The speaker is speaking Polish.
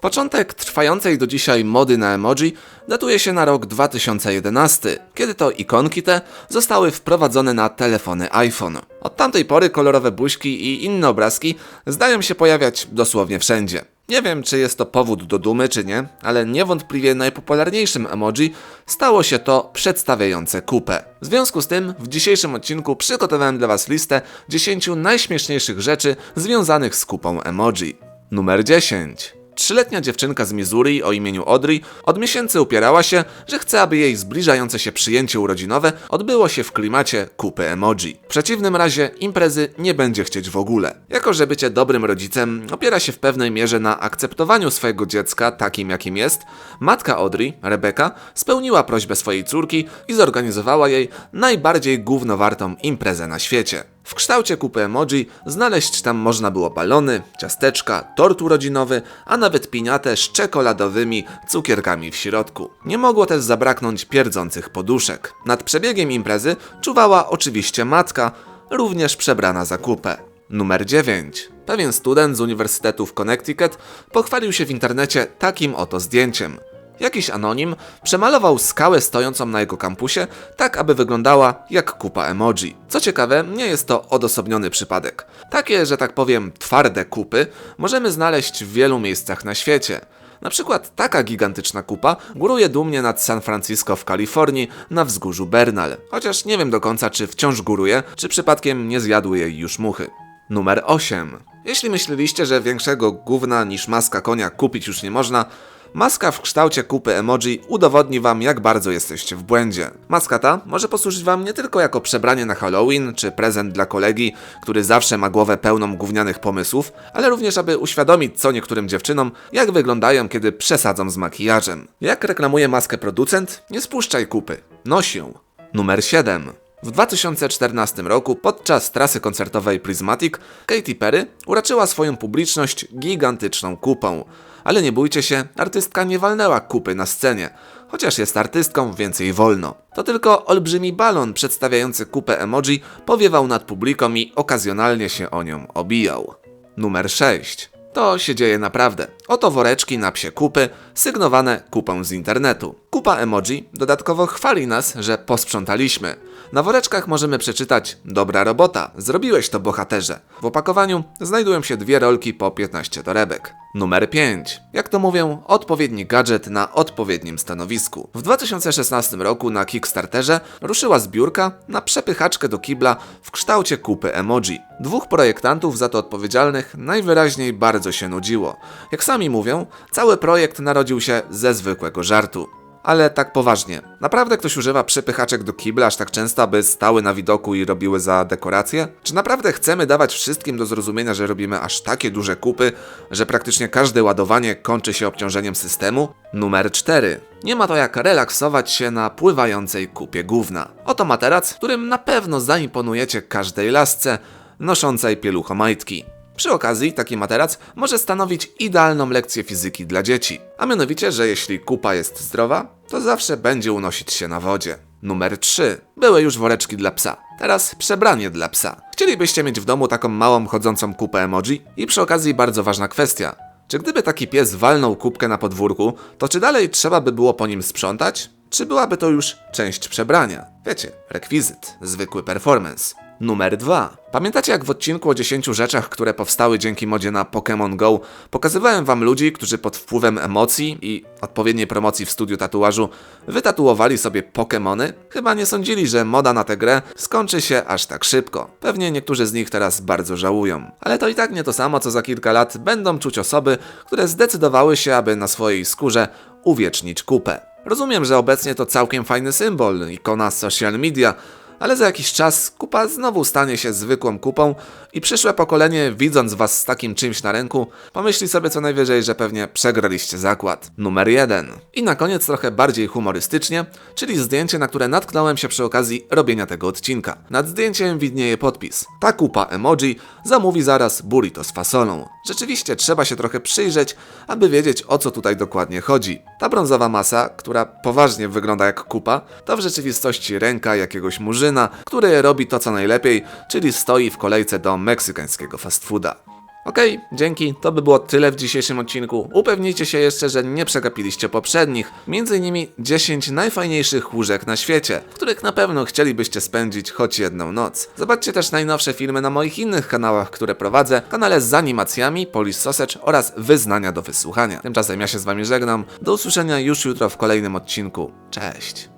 Początek trwającej do dzisiaj mody na emoji datuje się na rok 2011, kiedy to ikonki te zostały wprowadzone na telefony iPhone. Od tamtej pory kolorowe buźki i inne obrazki zdają się pojawiać dosłownie wszędzie. Nie wiem, czy jest to powód do dumy, czy nie, ale niewątpliwie najpopularniejszym emoji stało się to przedstawiające kupę. W związku z tym, w dzisiejszym odcinku przygotowałem dla Was listę 10 najśmieszniejszych rzeczy związanych z kupą emoji. Numer 10. Trzyletnia dziewczynka z Missouri o imieniu Audrey od miesięcy upierała się, że chce, aby jej zbliżające się przyjęcie urodzinowe odbyło się w klimacie kupy emoji. W przeciwnym razie imprezy nie będzie chcieć w ogóle. Jako, że bycie dobrym rodzicem opiera się w pewnej mierze na akceptowaniu swojego dziecka takim, jakim jest, matka Audrey, Rebecca, spełniła prośbę swojej córki i zorganizowała jej najbardziej głównowartą imprezę na świecie. W kształcie kupy emoji znaleźć tam można było balony, ciasteczka, tort urodzinowy, a nawet piniatę z czekoladowymi cukierkami w środku. Nie mogło też zabraknąć pierdzących poduszek. Nad przebiegiem imprezy czuwała oczywiście matka, również przebrana za kupę. Numer 9. Pewien student z Uniwersytetu w Connecticut pochwalił się w internecie takim oto zdjęciem. Jakiś anonim przemalował skałę stojącą na jego kampusie tak, aby wyglądała jak kupa emoji. Co ciekawe, nie jest to odosobniony przypadek. Takie, że tak powiem, twarde kupy możemy znaleźć w wielu miejscach na świecie. Na przykład taka gigantyczna kupa góruje dumnie nad San Francisco w Kalifornii na wzgórzu Bernal. Chociaż nie wiem do końca, czy wciąż góruje, czy przypadkiem nie zjadły jej już muchy. Numer 8. Jeśli myśleliście, że większego gówna niż maska konia kupić już nie można, Maska w kształcie kupy emoji udowodni wam, jak bardzo jesteście w błędzie. Maska ta może posłużyć wam nie tylko jako przebranie na Halloween czy prezent dla kolegi, który zawsze ma głowę pełną gównianych pomysłów, ale również aby uświadomić co niektórym dziewczynom, jak wyglądają, kiedy przesadzą z makijażem. Jak reklamuje maskę producent, nie spuszczaj kupy, noś ją. Numer 7. W 2014 roku podczas trasy koncertowej Prismatic Katy Perry uraczyła swoją publiczność gigantyczną kupą. Ale nie bójcie się, artystka nie walnęła kupy na scenie, chociaż jest artystką, więc jej wolno. To tylko olbrzymi balon przedstawiający kupę emoji powiewał nad publiką i okazjonalnie się o nią obijał. Numer 6. To się dzieje naprawdę. Oto woreczki na psie kupy, sygnowane kupą z internetu. Kupa emoji dodatkowo chwali nas, że posprzątaliśmy. Na woreczkach możemy przeczytać Dobra robota, zrobiłeś to bohaterze. W opakowaniu znajdują się dwie rolki po 15 torebek. Numer 5. Jak to mówią, odpowiedni gadżet na odpowiednim stanowisku. W 2016 roku na Kickstarterze ruszyła zbiórka na przepychaczkę do kibla w kształcie kupy emoji. Dwóch projektantów za to odpowiedzialnych najwyraźniej bardzo się nudziło. Jak sami mówią, cały projekt narodził się ze zwykłego żartu. Ale tak poważnie, naprawdę ktoś używa przepychaczek do kibla aż tak często, aby stały na widoku i robiły za dekorację? Czy naprawdę chcemy dawać wszystkim do zrozumienia, że robimy aż takie duże kupy, że praktycznie każde ładowanie kończy się obciążeniem systemu? Numer 4. Nie ma to jak relaksować się na pływającej kupie gówna. Oto materac, którym na pewno zaimponujecie każdej lasce noszącej pieluchomajtki. Przy okazji taki materac może stanowić idealną lekcję fizyki dla dzieci, a mianowicie, że jeśli kupa jest zdrowa, to zawsze będzie unosić się na wodzie. Numer 3. Były już woreczki dla psa. Teraz przebranie dla psa. Chcielibyście mieć w domu taką małą chodzącą kupę emoji? I przy okazji bardzo ważna kwestia. Czy gdyby taki pies walnął kubkę na podwórku, to czy dalej trzeba by było po nim sprzątać? Czy byłaby to już część przebrania? Wiecie, rekwizyt, zwykły performance. Numer 2. Pamiętacie jak w odcinku o 10 rzeczach, które powstały dzięki modzie na Pokémon Go, pokazywałem wam ludzi, którzy pod wpływem emocji i odpowiedniej promocji w studiu tatuażu wytatuowali sobie Pokémony? Chyba nie sądzili, że moda na tę grę skończy się aż tak szybko. Pewnie niektórzy z nich teraz bardzo żałują. Ale to i tak nie to samo, co za kilka lat będą czuć osoby, które zdecydowały się, aby na swojej skórze uwiecznić kupę. Rozumiem, że obecnie to całkiem fajny symbol, ikona social media, ale za jakiś czas kupa znowu stanie się zwykłą kupą i przyszłe pokolenie, widząc was z takim czymś na ręku, pomyśli sobie co najwyżej, że pewnie przegraliście zakład. Numer 1. I na koniec trochę bardziej humorystycznie, czyli zdjęcie, na które natknąłem się przy okazji robienia tego odcinka. Nad zdjęciem widnieje podpis. Ta kupa emoji zamówi zaraz burrito z fasolą. Rzeczywiście trzeba się trochę przyjrzeć, aby wiedzieć o co tutaj dokładnie chodzi. Ta brązowa masa, która poważnie wygląda jak kupa, to w rzeczywistości ręka jakiegoś murzyna, który robi to co najlepiej, czyli stoi w kolejce do meksykańskiego fast fooda. Okej, dzięki, to by było tyle w dzisiejszym odcinku. Upewnijcie się jeszcze, że nie przegapiliście poprzednich, między innymi 10 najfajniejszych łóżek na świecie, w których na pewno chcielibyście spędzić choć jedną noc. Zobaczcie też najnowsze filmy na moich innych kanałach, które prowadzę, kanale z animacjami, Polish Sausage oraz Wyznania do wysłuchania. Tymczasem ja się z wami żegnam, do usłyszenia już jutro w kolejnym odcinku. Cześć!